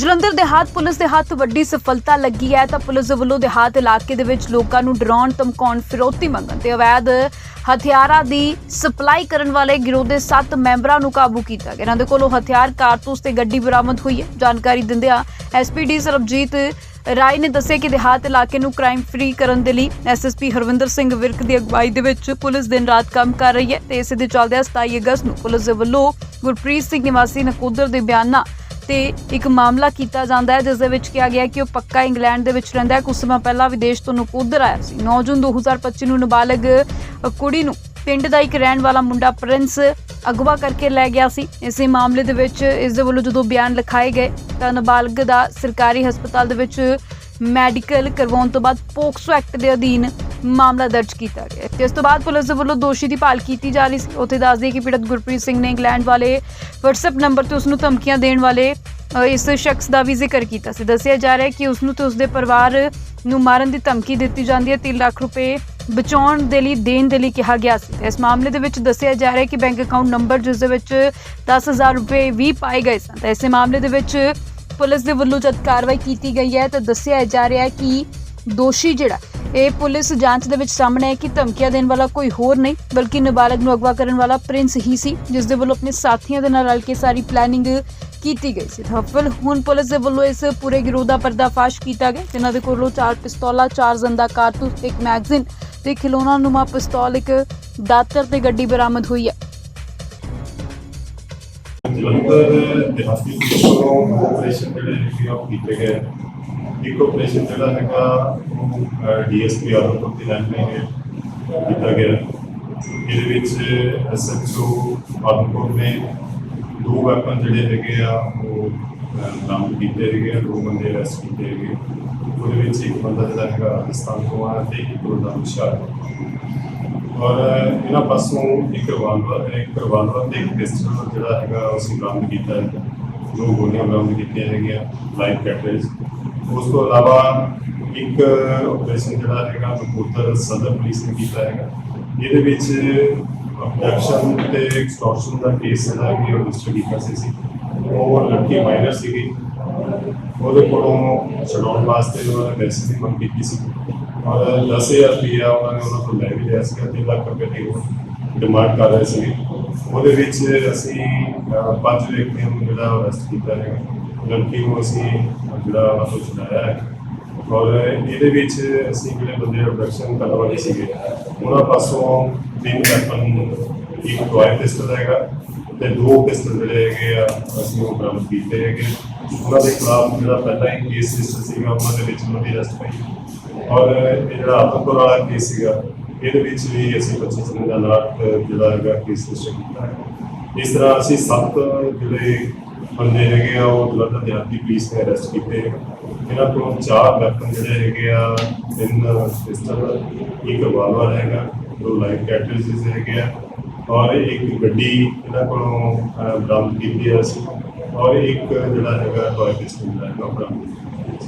Jalandhar ਦੇਹਾਤ police ਦੇ ਹੱਥ ਵੱਡੀ ਸਫਲਤਾ ਲੱਗੀ ਹੈ ਤਾਂ ਪੁਲਿਸ ਦੇ ਵੱਲੋਂ ਦੇਹਾਤ ਇਲਾਕੇ ਦੇ ਵਿੱਚ ਲੋਕਾਂ ਨੂੰ ਡਰਾਉਣ, ਧਮਕਾਉਣ, ਫਿਰੌਤੀ ਮੰਗਣ ਤੇ ਅਵੈਧ ਹਥਿਆਰਾਂ ਦੀ ਸਪਲਾਈ ਕਰਨ ਵਾਲੇ ਗਿਰੋਹ ਦੇ 7 ਮੈਂਬਰਾਂ ਨੂੰ ਕਾਬੂ ਕੀਤਾ ਗਿਆ। ਇਹਨਾਂ ਦੇ ਕੋਲੋਂ ਹਥਿਆਰ, ਕਾਰਤੂਸ ਤੇ ਗੱਡੀ ਬਰਾਮਦ ਹੋਈ ਹੈ। ਜਾਣਕਾਰੀ ਦਿੰਦਿਆਂ ਐਸਪੀਡੀ ਸਰਬਜੀਤ ਰਾਏ ਨੇ ਦੱਸਿਆ ਕਿ ਦੇਹਾਤ ਇਲਾਕੇ ਨੂੰ ਕ੍ਰਾਈਮ ਫ੍ਰੀ ਕਰਨ ਦੇ ਲਈ ਐਸਐਸਪੀ ਹਰਵਿੰਦਰ ਸਿੰਘ ਵਿਰਕ ਦੀ ਅਗਵਾਈ ਦੇ ਵਿੱਚ ਪੁਲਿਸ ਦਿਨ ਰਾਤ ਕੰਮ ਕਰ ਰਹੀ ਹੈ ਤੇ ਇਸੇ ਦੇ ਚੱਲਦਿਆਂ 27 ਅਗਸਤ ਨੂੰ ਪੁਲਿਸ ਦੇ ਵੱਲੋਂ ਗੁਰਪ੍ਰੀਤ ਸਿੰਘ ਨਿਵਾਸੀ ਨਕੋਦਰ ਦੇ ਬਿਆਨਾਂ ਤੇ ਇੱਕ ਮਾਮਲਾ ਕੀਤਾ ਜਾਂਦਾ ਹੈ, ਜਿਸ ਦੇ ਵਿੱਚ ਕਿਹਾ ਗਿਆ ਕਿ ਉਹ ਪੱਕਾ ਇੰਗਲੈਂਡ ਦੇ ਵਿੱਚ ਰਹਿੰਦਾ ਹੈ। ਕੁਝ ਸਮਾਂ ਪਹਿਲਾਂ ਵਿਦੇਸ਼ ਤੋਂ ਨਕੋਦਰ ਆਇਆ ਸੀ। 9 ਜੂਨ 2025 ਨੂੰ ਨਾਬਾਲਗ ਕੁੜੀ ਨੂੰ ਪਿੰਡ ਦਾ ਇੱਕ ਰਹਿਣ ਵਾਲਾ ਮੁੰਡਾ ਪ੍ਰਿੰਸ ਅਗਵਾ ਕਰਕੇ ਲੈ ਗਿਆ ਸੀ। ਇਸੇ ਮਾਮਲੇ ਦੇ ਵਿੱਚ ਇਸ ਦੇ ਵੱਲੋਂ ਜਦੋਂ ਬਿਆਨ ਲਿਖਾਏ ਗਏ, ਤਾਂ ਨਾਬਾਲਗ ਦਾ ਸਰਕਾਰੀ ਹਸਪਤਾਲ ਦੇ ਵਿੱਚ ਮੈਡੀਕਲ ਕਰਵਾਉਣ ਤੋਂ ਬਾਅਦ ਪੋਕਸੋ ਐਕਟ ਦੇ ਅਧੀਨ ਮਾਮਲਾ ਦਰਜ ਕੀਤਾ ਗਿਆ ਤੇ ਇਸ ਤੋਂ ਬਾਅਦ ਪੁਲਿਸ ਦੇ ਵੱਲੋਂ ਦੋਸ਼ੀ ਦੀ ਭਾਲ ਕੀਤੀ ਜਾ ਰਹੀ ਸੀ। ਉੱਥੇ ਦੱਸਦੇ ਕਿ ਪੀੜਤ ਗੁਰਪ੍ਰੀਤ ਸਿੰਘ ਨੇ ਇੰਗਲੈਂਡ ਵਾਲੇ WhatsApp ਨੰਬਰ ਤੇ ਉਸ ਨੂੰ ਧਮਕੀਆਂ ਦੇਣ ਵਾਲੇ ਇਸ ਸ਼ਖਸ ਦਾ ਵੀ ਜ਼ਿਕਰ ਕੀਤਾ ਸੀ। ਦੱਸਿਆ ਜਾ ਰਿਹਾ ਹੈ ਕਿ ਉਸ ਨੂੰ ਤੇ ਉਸਦੇ ਪਰਿਵਾਰ ਨੂੰ ਮਾਰਨ ਦੀ ਧਮਕੀ ਦਿੱਤੀ ਜਾਂਦੀ ਹੈ। 3 ਲੱਖ ਰੁਪਏ ਬਚਾਉਣ ਦੇ ਲਈ, ਦੇਣ ਦੇ ਲਈ ਕਿਹਾ ਗਿਆ ਸੀ। ਤੇ ਇਸ ਮਾਮਲੇ ਦੇ ਵਿੱਚ ਦੱਸਿਆ ਜਾ ਰਿਹਾ ਹੈ ਕਿ ਬੈਂਕ ਅਕਾਊਂਟ ਨੰਬਰ, ਜਿਸ ਦੇ ਵਿੱਚ 10000 ਰੁਪਏ ਵੀ ਪਾਏ ਗਏ ਸਨ। ਤਾਂ ਇਸੇ ਮਾਮਲੇ ਦੇ ਵਿੱਚ ਪੁਲਿਸ ਦੇ ਵੱਲੋਂ ਜਦ ਕਾਰਵਾਈ ਕੀਤੀ ਗਈ ਹੈ, ਤਾਂ ਦੱਸਿਆ ਜਾ ਰਿਹਾ ਹੈ ਕਿ ਦੋਸ਼ੀ ਜਿਹੜਾ ਇਹ ਪੁਲਿਸ ਜਾਂਚ ਦੇ ਵਿੱਚ ਸਾਹਮਣੇ ਹੈ ਕਿ ਧਮਕੀਆਂ ਦੇਣ ਵਾਲਾ ਕੋਈ ਹੋਰ ਨਹੀਂ, ਬਲਕਿ ਨਾਬਾਲਗ ਨੂੰ ਅਗਵਾ ਕਰਨ ਵਾਲਾ ਪ੍ਰਿੰਸ ਹੀ ਸੀ, ਜਿਸ ਦੇ ਵੱਲੋਂ ਆਪਣੇ ਸਾਥੀਆਂ ਦੇ ਨਾਲ ਰਲ ਕੇ ਸਾਰੀ ਪਲੈਨਿੰਗ ਕੀਤੀ ਗਈ ਸੀ। ਤਾਂ ਹੁਣ ਪੁਲਿਸ ਦੇ ਵੱਲੋਂ ਇਸ ਪੂਰੇ ਗਿਰੋਹ ਦਾ ਪਰਦਾਫਾਸ਼ ਕੀਤਾ ਗਿਆ, ਜਿਨ੍ਹਾਂ ਦੇ ਕੋਲੋਂ ਚਾਰ ਪਿਸਤੌਲਾਂ, ਚਾਰ ਜ਼ੰਦਾ ਕਾਰਤੂਸ, ਇੱਕ ਮੈਗਜ਼ੀਨ ਤੇ ਖਿਲੌਣਾ ਨੁਮਾ ਪਿਸਤੌਲ, ਇੱਕ ਦਾਤਰ ਤੇ ਗੱਡੀ ਬਰਾਮਦ ਹੋਈ ਹੈ। ਜਲੰਧਰ ਦਿਹਾਤੀ ਪੁਲਿਸ ਵੱਲੋਂ ਆਪਰੇਸ਼ਨ ਜਿਹੜੇ ਹੈਗੇ ਉਹ ਕੀਤੇ ਗਏ। ਇੱਕ ਆਪਰੇਸ਼ਨ ਜਿਹੜਾ ਹੈਗਾ ਡੀਐਸਪੀ ਆਦਮਪੁਰ ਦੀ ਲਾਈਨ ਨੇ ਕੀਤਾ ਗਿਆ। ਇਹਦੇ ਵਿੱਚ ਐਸਐਚਓ ਆਦਮਪੁਰ ਨੇ ਦੋ ਵੈਪਨ ਜਿਹੜੇ ਹੈਗੇ ਆ, ਉਹ ਨਾਮ ਕੀਤੇ ਹੈਗੇ ਆ, ਦੋ ਬੰਦੇ ਅਰੈਸਟ ਕੀਤੇ ਹੈਗੇ ਉਹਦੇ ਵਿੱਚ ਇੱਕ ਬੰਦਾ ਜਿਹੜਾ ਹੈਗਾ ਰਾਜਸਥਾਨ ਤੋਂ ਆ ਤੇ ਇੱਕ ਬੰਦਾ ਹੁਸ਼ਿਆਰਪੁਰ ਔਰ, ਇਹਨਾਂ ਪਾਸੋਂ ਇੱਕ ਰਿਵਾਲਵਰ ਇੱਕ ਰਿਵਾਲਵਰ ਤੇ ਇੱਕ ਪਿਸਟਲ ਜਿਹੜਾ ਹੈਗਾ, ਉਹ ਅਸੀਂ ਬਰਾਮਦ ਕੀਤਾ ਹੈ। ਦੋ ਗੋਲੀਆਂ ਬਰਾਮਦ ਕੀਤੀਆਂ ਹੈਗੀਆਂ ਲਾਈਵ ਕੈਟਰੇਜ ਉਸ ਤੋਂ ਇਲਾਵਾ ਇੱਕ ਆਪਰੇਸ਼ਨ ਜਿਹੜਾ ਹੈਗਾ ਕਪੂਰਥਲਾ ਸਦਰ ਪੁਲਿਸ ਨੇ ਕੀਤਾ ਹੈਗਾ। ਇਹਦੇ ਵਿੱਚ ਅਬਡਕਸ਼ਨ ਤੇ ਐਕਸਟੋਰਸ਼ਨ ਦਾ ਕੇਸ ਜਿਹੜਾ ਕਿ ਉਹ ਰਜਿਸਟਰ ਕੀਤਾ ਸੀ ਉਹ ਲੜਕੀ ਮਾਈਨਰ ਸੀਗੀ। ਉਹਦੇ ਕੋਲੋਂ ਛਡਾਉਣ ਵਾਸਤੇ ਉਹਨਾਂ ਨੇ ਪੈਸੇ ਦੀ ਮੰਗ ਕੀਤੀ ਸੀ। ਔਰ 10000 ਰੁਪਇਆ ਉਹਨਾਂ ਨੇ ਉਹਨਾਂ ਤੋਂ ਲੈ ਵੀ ਲਿਆ ਸੀਗਾ 3 ਲੱਖ ਰੁਪਏ ਦੀ ਉਹ ਡਿਮਾਂਡ ਕਰ ਰਹੇ ਸੀ ਉਹਦੇ ਵਿੱਚ ਅਸੀਂ ਪੰਜ ਵਿਅਕਤੀਆਂ ਨੂੰ ਜਿਹੜਾ ਅਰੈਸਟ ਕੀਤਾ ਹੈਗਾ। ਲੜਕੀ ਨੂੰ ਅਸੀਂ ਜਿਹੜਾ ਉਹਨਾਂ ਤੋਂ ਛੁਡਾਇਆ ਹੈ ਔਰ ਇਹਦੇ ਵਿੱਚ ਅਸੀਂ ਜਿਹੜੇ ਬੰਦੇ ਅਬਡਕਸ਼ਨ ਕਰਨ ਵਾਲੇ ਸੀਗੇ, ਉਹਨਾਂ ਪਾਸੋਂ ਤਿੰਨ ਵੈਪਨ ਇੱਕ ਟੋਏ ਪਿਸਟਲ ਹੈਗਾ ਤੇ ਦੋ ਪਿਸਟਲ ਜਿਹੜੇ ਹੈਗੇ ਆ, ਅਸੀਂ ਉਹ ਬਰਾਮਦ ਕੀਤੇ ਹੈਗੇ। ਉਹਨਾਂ ਦੇ ਖਿਲਾਫ ਜਿਹੜਾ ਪਹਿਲਾਂ ਹੀ ਕੇਸ ਰਜਿਸਟਰ ਸੀਗਾ, ਉਹਨਾਂ ਦੇ ਵਿੱਚ ਉਹਨਾਂ ਦੀ ਅਰੈਸਟ ਪਈ। ਔਰ ਇਹ ਜਿਹੜਾ ਆਤਮਪੁਰ ਵਾਲਾ ਕੇਸ ਸੀਗਾ, ਇਹਦੇ ਵਿੱਚ ਵੀ ਅਸੀਂ 25 ਦਿਨ ਦਾ ਨਾਟ ਜਿਹੜਾ ਹੈਗਾ ਕੇਸ ਰਜਿਸਟਰ ਕੀਤਾ ਹੈ ਇਸ ਤਰ੍ਹਾਂ ਅਸੀਂ ਸੱਤ ਜਿਹੜੇ ਬੰਦੇ ਹੈਗੇ ਆ, ਉਹ ਜਲੰਧਰ ਦਿਹਾਤੀ ਪੁਲਿਸ ਨੇ ਅਰੈਸਟ ਕੀਤੇ। ਇਹਨਾਂ ਕੋਲੋਂ ਚਾਰ ਵੈਪਨ ਜਿਹੜੇ ਹੈਗੇ ਆ, ਤਿੰਨ ਪਿਸਟਲ ਇੱਕ ਰਿਵਾਲਵਰ ਹੈਗਾ, ਦੋ ਲਾਈਵ ਕੈਟਰੇਜਸ ਹੈਗੇ ਆ, ਔਰ ਇੱਕ ਗੱਡੀ ਇਹਨਾਂ ਕੋਲੋਂ ਬਰਾਮਦ ਕੀਤੀ ਹੈ। ਅਸੀਂ ਔਰ ਇੱਕ ਜਿਹੜਾ ਹੈਗਾ ਟੋਏ ਪਿਸਟਲ ਜਿਹੜਾ ਹੈਗਾ ਬਰਾਮਦ ਕੀਤਾ